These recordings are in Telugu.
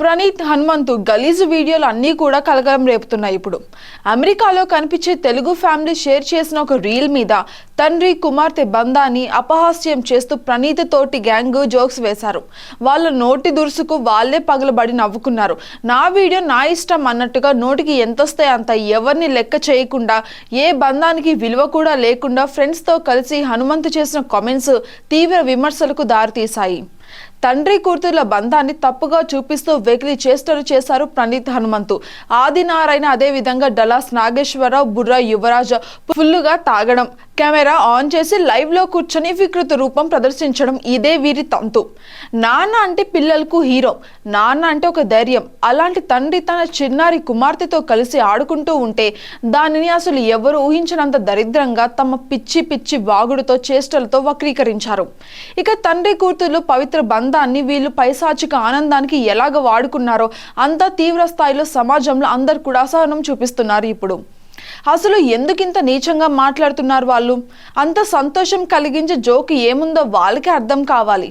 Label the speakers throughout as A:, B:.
A: ప్రణీత్ హనుమంతు గలీజు వీడియోలు అన్నీ కూడా కలకలం రేపుతున్నాయి ఇప్పుడు. అమెరికాలో కనిపించే తెలుగు ఫ్యామిలీ షేర్ చేసిన ఒక రీల్ మీద తండ్రి కుమార్తె బంధాన్ని అపహాస్యం చేస్తూ ప్రణీత్ తోటి గ్యాంగ్ జోక్స్ వేశారు. వాళ్ళ నోటి దురుసుకు వాళ్ళే పగలబడి నవ్వుకున్నారు. నా వీడియో నా ఇష్టం అన్నట్టుగా నోటికి ఎంతొస్తే అంత ఎవరిని లెక్క చేయకుండా ఏ బంధానికి విలువ కూడా లేకుండా ఫ్రెండ్స్తో కలిసి హనుమంతు చేసిన కామెంట్స్ తీవ్ర విమర్శలకు దారితీశాయి. తండ్రి కూతుర్ల బంధాన్ని తప్పుగా చూపిస్తూ వెకిలి చేష్టలు చేశారు ప్రణీత్ హనుమంతు. ఆదినారాయణ అదే విధంగా డలాస్ నాగేశ్వరరావు బుర్రా యువరాజ్ ఫుల్లుగా తాగడం కెమెరా ఆన్ చేసి లైవ్లో కూర్చొని వికృత రూపం ప్రదర్శించడం ఇదే వీరి తంతు. నాన్న అంటే పిల్లలకు హీరో నాన్న అంటే ఒక ధైర్యం. అలాంటి తండ్రి తన చిన్నారి కుమార్తెతో కలిసి ఆడుకుంటూ ఉంటే దానిని అసలు ఎవరు ఊహించినంత దరిద్రంగా తమ పిచ్చి పిచ్చి వాగుడుతో చేష్టలతో వక్రీకరించారు. ఇక తండ్రి కూతుర్లు పవిత్ర బంధ అందాన్ని వీళ్ళు పైశాచిక ఆనందానికి ఎలాగ వాడుకున్నారో అంత తీవ్ర స్థాయిలో సమాజంలో అందరు కూడా అసహనం చూపిస్తున్నారు ఇప్పుడు. అసలు ఎందుకింత నీచంగా మాట్లాడుతున్నారు వాళ్ళు? అంత సంతోషం కలిగించే జోక్ ఏముందో వాళ్ళకే అర్థం కావాలి.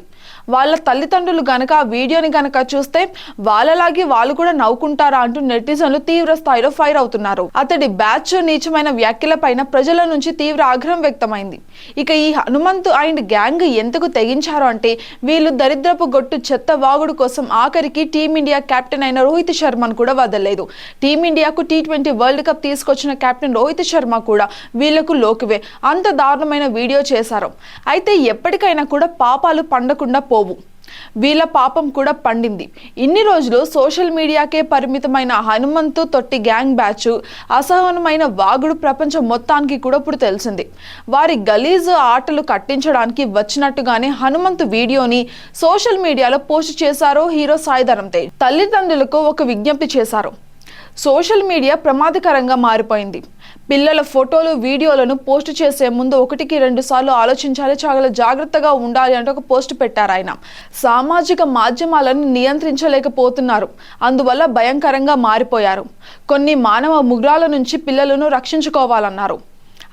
A: వాళ్ళ తల్లిదండ్రులు గనక ఆ వీడియోని గనక చూస్తే వాళ్ళలాగే వాళ్ళు కూడా నవ్వుకుంటారా అంటూ నెటిజన్లు తీవ్ర స్థాయిలో ఫైర్ అవుతున్నారు. అతడి బ్యాచ్ నీచమైన వ్యాఖ్యలపైన ప్రజల నుంచి తీవ్ర ఆగ్రహం వ్యక్తమైంది. ఇక ఈ హనుమంతు అండ్ గ్యాంగ్ ఎందుకు తెగించారు అంటే వీళ్ళు దరిద్రపు గొట్టు చెత్త వాగుడు కోసం ఆఖరికి టీమిండియా కెప్టెన్ అయిన రోహిత్ శర్మను కూడా వదలలేదు. టీమిండియాకు టీ ట్వంటీ వరల్డ్ కప్ తీసుకొచ్చిన కెప్టెన్ రోహిత్ శర్మ కూడా వీళ్ళకు లోకువే. అంత దారుణమైన వీడియో చేశారు. అయితే ఎప్పటికైనా కూడా పాపాలు పండకుండా పో పోవు. వీళ్ళ పాపం కూడా పండింది. ఇన్ని రోజులు సోషల్ మీడియాకే పరిమితమైన హనుమంతు తొట్టి గ్యాంగ్ బ్యాచ్ అసహనమైన వాగుడు ప్రపంచం మొత్తానికి కూడా ఇప్పుడు తెలిసింది. వారి గలీజ్ ఆటలు కట్టించడానికి వచ్చినట్టుగానే హనుమంతు వీడియోని సోషల్ మీడియాలో పోస్ట్ చేశారు హీరో సాయిధరం తేజ్ తల్లిదండ్రులకు ఒక విజ్ఞప్తి చేశారు. సోషల్ మీడియా ప్రమాదకరంగా మారిపోయింది. పిల్లల ఫోటోలు వీడియోలను పోస్ట్ చేసే ముందు ఒకటికి రెండు సార్లు ఆలోచించాలి చాలా జాగ్రత్తగా ఉండాలి అంటూ ఒక పోస్ట్ పెట్టారు ఆయన. సామాజిక మాధ్యమాలను నియంత్రించలేకపోతున్నారు. అందువల్ల భయంకరంగా మారిపోయారు. కొన్ని మానవ ముగ్రాల నుంచి పిల్లలను రక్షించుకోవాలన్నారు.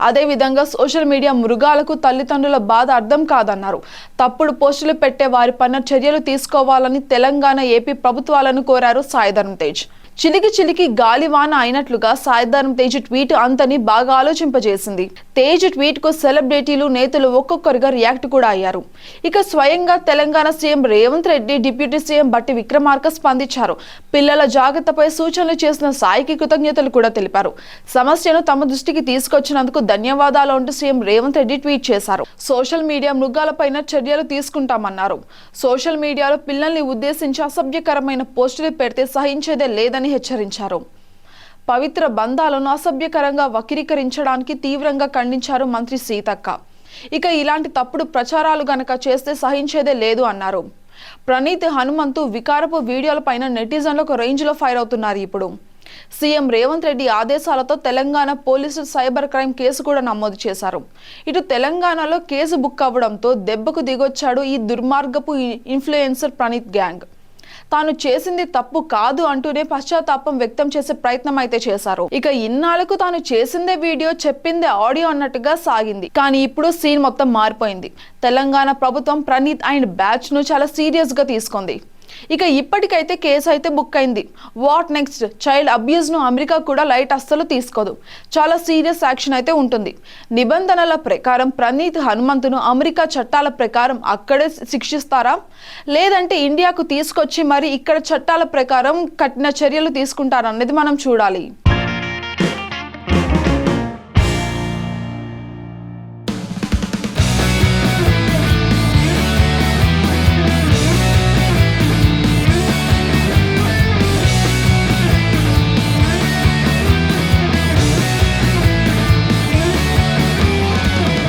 A: అదేవిధంగా సోషల్ మీడియా మృగాలకు తల్లిదండ్రుల బాధ అర్థం కాదన్నారు. తప్పుడు పోస్టులు పెట్టే వారి పైన చర్యలు తీసుకోవాలని తెలంగాణ ఏపీ ప్రభుత్వాలను కోరారు సాయిధరం తేజ్ చిలికి చిలికి గాలివాన అయినట్లుగా సాయిధరం తేజ్ ట్వీట్ అంతని బాగా ఆలోచింపజేసింది. తేజ్ ట్వీట్కు సెలబ్రిటీలు నేతలు ఒక్కొక్కరుగా రియాక్ట్ కూడా అయ్యారు. ఇక స్వయంగా Telangana CM Revanth Reddy deputy CM Bhatti Vikramarka స్పందించారు. పిల్లల జాగ్రత్తపై సూచనలు చేసిన సాయికి కృతజ్ఞతలు కూడా తెలిపారు. సమస్యను తమ దృష్టికి తీసుకొచ్చినందుకు ధన్యవాదాలు అంటూ సీఎం రేవంత్ రెడ్డి ట్వీట్ చేశారు. సోషల్ మీడియా మృగాలపైన చర్యలు తీసుకుంటామన్నారు. సోషల్ మీడియాలో పిల్లల్ని ఉద్దేశించి అసభ్యకరమైన పోస్టులు పెడితే సహించేదే లేదని హెచ్చరించారు. పవిత్ర బంధాలను అసభ్యకరంగా వక్రీకరించడానికి తీవ్రంగా ఖండించారు మంత్రి సీతక్క. ఇక ఇలాంటి తప్పుడు ప్రచారాలు గనక చేస్తే సహించేదే లేదు అన్నారు. ప్రణీత్ హనుమంతు వికారపు వీడియోలపైన నెటిజన్లకు ఒక రేంజ్లో ఫైర్ అవుతున్నారు ఇప్పుడు. సీఎం రేవంత్ రెడ్డి ఆదేశాలతో తెలంగాణ పోలీసులు సైబర్ క్రైమ్ కేసు కూడా నమోదు చేశారు. ఇటు తెలంగాణలో కేసు బుక్ అవ్వడంతో దెబ్బకు దిగొచ్చాడు ఈ దుర్మార్గపు ఇన్ఫ్లుయెన్సర్ ప్రణీత్ గ్యాంగ్. తాను చేసింది తప్పు కాదు అంటూనే పశ్చాత్తాపం వ్యక్తం చేసే ప్రయత్నం అయితే చేశారు. ఇక ఇన్నాళ్ళకు తాను చేసిందే వీడియో చెప్పిందే ఆడియో అన్నట్టుగా సాగింది. కానీ ఇప్పుడు సీన్ మొత్తం మారిపోయింది. తెలంగాణ ప్రభుత్వం ప్రణీత్ అండ్ బ్యాచ్ను చాలా సీరియస్గా తీసుకుంది. ఇక ఇప్పటికైతే కేసు అయితే బుక్ అయింది. వాట్ నెక్స్ట్ చైల్డ్ అబ్యూస్ను అమెరికా కూడా లైట్ అస్సలు తీసుకోదు. చాలా సీరియస్ యాక్షన్ అయితే ఉంటుంది. నిబంధనల ప్రకారం ప్రణీత్ హనుమంతును అమెరికా చట్టాల ప్రకారం అక్కడే శిక్షిస్తారా? లేదంటే ఇండియాకు తీసుకొచ్చి మరి ఇక్కడ చట్టాల ప్రకారం కఠిన చర్యలు తీసుకుంటారన్నది మనం చూడాలి.